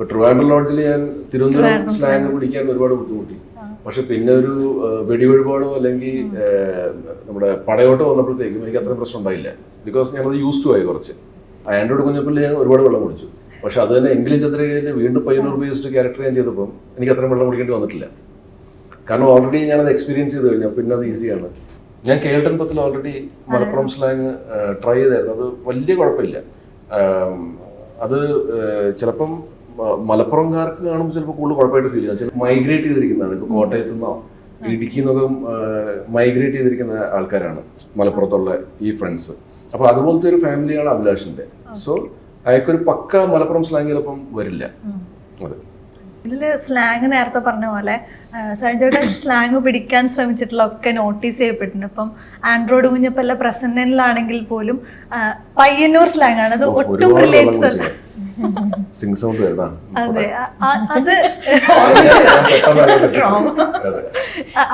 ഇപ്പൊ ട്രിവാൻഡ്രം ലോഡ്ജിൽ ഞാൻ തിരുവനന്തപുരം സ്ലാങ്. പിടിക്കാൻ ഒരുപാട് ബുദ്ധിമുട്ടി. പക്ഷെ പിന്നെ ഒരു വെടിവെഴുപാടോ അല്ലെങ്കിൽ നമ്മുടെ പടയോട്ടോ വന്നപ്പോഴത്തേക്കും എനിക്ക് അത്ര പ്രശ്നം ഉണ്ടായില്ല. ബിക്കോസ് ഞാനത് യൂസ് ടു ആയി കുറച്ച്. ആൻഡ്രോയിഡ് കുഞ്ഞപ്പള്ളി ഞാൻ ഒരുപാട് വെള്ളം കുടിച്ചു. പക്ഷെ അത് തന്നെ എങ്കിലും ചന്ദ്രകയിൽ വീണ്ടും പയ്യന്നൂർ ബേസ്ഡ് ക്യാരക്ടർ ഞാൻ ചെയ്തപ്പോൾ എനിക്ക് അത്രയും വെള്ളം കുടിക്കേണ്ടി വന്നിട്ടില്ല. കാരണം ഓൾറെഡി ഞാനത് എക്സ്പീരിയൻസ് ചെയ്ത് കഴിഞ്ഞാൽ പിന്നെ അത് ഈസിയാണ് ഞാൻ കേൾട്ടൻ പത്തിൽ ഓൾറെഡി മലപ്പുറം സ്ലാങ് ട്രൈ ചെയ്തായിരുന്നു. അത് വലിയ കുഴപ്പമില്ല. അത് ചിലപ്പം മലപ്പുറംകാർക്ക് കാണുമ്പോൾ ചിലപ്പോൾ കൂടുതൽ കുഴപ്പമായിട്ട് ഫീൽ ചെയ്യാം. ചിലപ്പോൾ മൈഗ്രേറ്റ് ചെയ്തിരിക്കുന്നതാണ്. ഇപ്പോൾ കോട്ടയത്തു നിന്നോ ഇടുക്കി നിന്നൊക്കെ മൈഗ്രേറ്റ് ചെയ്തിരിക്കുന്ന ആൾക്കാരാണ് മലപ്പുറത്തുള്ള ഈ ഫ്രണ്ട്സ് അപ്പോൾ അതുപോലത്തെ ഒരു ഫാമിലിയാണ് അഭിലാഷിന്റെ സോ അയാൾക്കൊരു പക്ക മലപ്പുറം സ്ലാങ് ചിലപ്പം വരില്ല. അതെ. ഇതിൽ സ്ലാങ് നേരത്തെ പറഞ്ഞ പോലെ സഹജയുടെ സ്ലാങ് പിടിക്കാൻ ശ്രമിച്ചിട്ടുള്ള ഒക്കെ നോട്ടീസ് ചെയ്യപ്പെട്ടിട്ടുണ്ട്. ഇപ്പം ആൻഡ്രോയിഡ് കുഞ്ഞപ്പല്ല പ്രസന്നനിലാണെങ്കിൽ പോലും പയ്യന്നൂർ സ്ലാങ് ആണ്. അത് ഒട്ടും റിലേറ്റഡ് അല്ല. സിംഗ് സൗണ്ട് വരുന്ന അതെ. അത്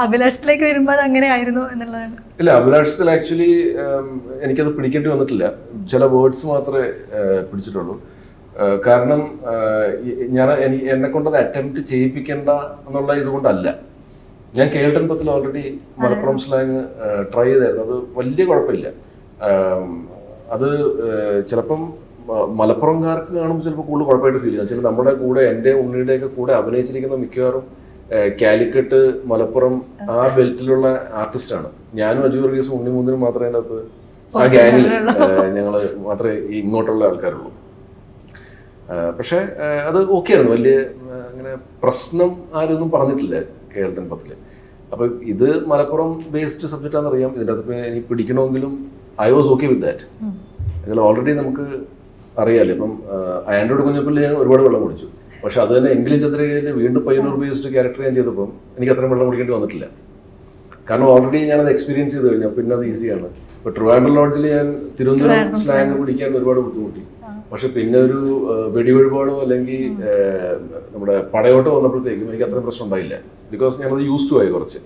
അഭിലാഷത്തിലേക്ക് വരുമ്പോൾ അത് അങ്ങനെ ആയിരുന്നു എന്നുള്ളതാണ്. ഇല്ല അഭിലാഷത്തിൽ ആക്ച്വലി എനിക്കത് പിടിക്കേണ്ടി വന്നിട്ടില്ല. ചില വേർഡ്സ് മാത്രമേ പിടിച്ചിട്ടുള്ളൂ. കാരണം ഞാൻ എന്നെ കൊണ്ടത് അറ്റംപ്റ്റ് ചെയ്യിപ്പിക്കേണ്ട എന്നുള്ള ഇതുകൊണ്ടല്ല. ഞാൻ കേൾട്ടൻ പത്തിൽ ഓൾറെഡി മലപ്പുറം സ്ലാങ് ട്രൈ ചെയ്തായിരുന്നു. അത് വലിയ കുഴപ്പമില്ല. അത് ചിലപ്പം മലപ്പുറംകാർക്ക് കാണുമ്പോൾ ചിലപ്പോൾ കൂടുതൽ കുഴപ്പമായിട്ട് ഫീൽ ചെയ്യാം. ചില നമ്മുടെ കൂടെ എന്റെ ഉണ്ണിയുടെയൊക്കെ കൂടെ അഭിനയിച്ചിരിക്കുന്ന മിക്കവാറും കാലിക്കട്ട് മലപ്പുറം ആ. ബെൽറ്റിലുള്ള ആർട്ടിസ്റ്റാണ്. ഞാനും അജു വർഗീസും ഉണ്ണി മൂന്നിനും മാത്രമേ അതിന്റെ അകത്ത് ആ ഗ്യാങ്ങിൽ ഞങ്ങൾ മാത്രമേ ഇങ്ങോട്ടുള്ള ആൾക്കാരുള്ളൂ. പക്ഷേ അത് ഓക്കെ ആയിരുന്നു. വലിയ അങ്ങനെ പ്രശ്നം ആരൊന്നും പറഞ്ഞിട്ടില്ല കേരളത്തിൻ പത്തിൽ. അപ്പൊ ഇത് മലപ്പുറം ബേസ്ഡ് സബ്ജക്റ്റ് ആണെന്നറിയാം. ഇതിന്റെ അകത്ത് ഇനി പിടിക്കണമെങ്കിലും I was okay with that already നമുക്ക് അറിയാലോ. ഇപ്പം ആൻഡ്രോയിഡ് കുഞ്ഞപ്പള്ളി ഞാൻ ഒരുപാട് വെള്ളം കുടിച്ചു. പക്ഷെ അത് തന്നെ എങ്കിലും ചന്ദ്രകയിൽ വീണ്ടും പയ്യന്നൂർ ബേസ്ഡ് ക്യാരക്ടർ ഞാൻ ചെയ്തപ്പം എനിക്ക് അത്രയും വെള്ളം കുടിക്കേണ്ടി വന്നിട്ടില്ല. കാരണം ഓൾറെഡി ഞാനത് എക്സ്പീരിയൻസ് ചെയ്ത് കഴിഞ്ഞാൽ പിന്നെ അത് ഈസിയാണ് ഇപ്പൊ ട്രിവാൻഡ്രം ലോഡ്ജിൽ ഞാൻ തിരുവനന്തപുരം സ്ലാങ് പിടിക്കാൻ ഒരുപാട് ബുദ്ധിമുട്ടി. പക്ഷെ പിന്നെ ഒരു വെടിവെഴുപാടോ അല്ലെങ്കിൽ നമ്മുടെ പടയോട്ടോ വന്നപ്പോഴത്തേക്കും എനിക്ക് അത്രയും പ്രശ്നം ഉണ്ടായില്ല. ബിക്കോസ് ഞാനത് യൂസ് ടു ആയി കുറച്ച്.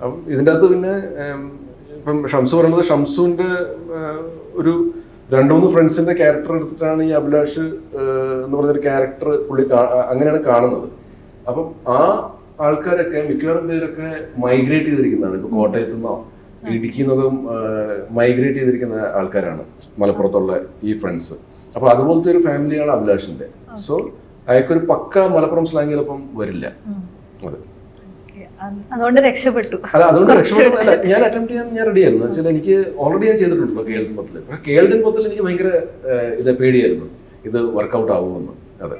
അപ്പം ഇതിന്റെ അകത്ത് പിന്നെ ഇപ്പം ഷംസു പറയുന്നത് ഷംസുവിന്റെ ഒരു രണ്ട് മൂന്ന് ഫ്രണ്ട്സിന്റെ ക്യാരക്ടർ എടുത്തിട്ടാണ് ഈ അഭിലാഷ് എന്ന് പറഞ്ഞൊരു ക്യാരക്ടർ പുള്ളി അങ്ങനെയാണ് കാണുന്നത്. അപ്പം ആ ആൾക്കാരൊക്കെ മിക്കവാറും പേരൊക്കെ മൈഗ്രേറ്റ് ചെയ്തിരിക്കുന്നതാണ്. ഇപ്പൊ കോട്ടയത്തു നിന്നോ ഇടുക്കി നിന്നൊക്കെ മൈഗ്രേറ്റ് ചെയ്തിരിക്കുന്ന ആൾക്കാരാണ് മലപ്പുറത്തുള്ള ഈ ഫ്രണ്ട്സ്. അപ്പൊ അതുപോലത്തെ ഒരു ഫാമിലിയാണ് അഭിലാഷിന്റെ. സോ അയാൾക്കൊരു പക്ക മലപ്പുറം സ്ലാങ് ചിലപ്പം വരില്ല. അത്. അതുകൊണ്ട് രക്ഷപ്പെട്ടു. അല്ല അതുകൊണ്ട് രക്ഷപ്പെട്ടല്ല ഞാൻ അറ്റംപ്റ്റ് ചെയ്യാൻ ഞാൻ റെഡി ആയിരുന്നു. വെച്ചാൽ എനിക്ക് ഓൾറെഡി ഞാൻ ചെയ്തിട്ടുണ്ടല്ലോ കേൾഡൻ പത്തിൽ. കേൾഡൻ പത്തിൽ എനിക്ക് ഭയങ്കര ഇത് പേടിയായിരുന്നു. ഇത് വർക്കൗട്ട് ആവുമെന്ന്. അതെ.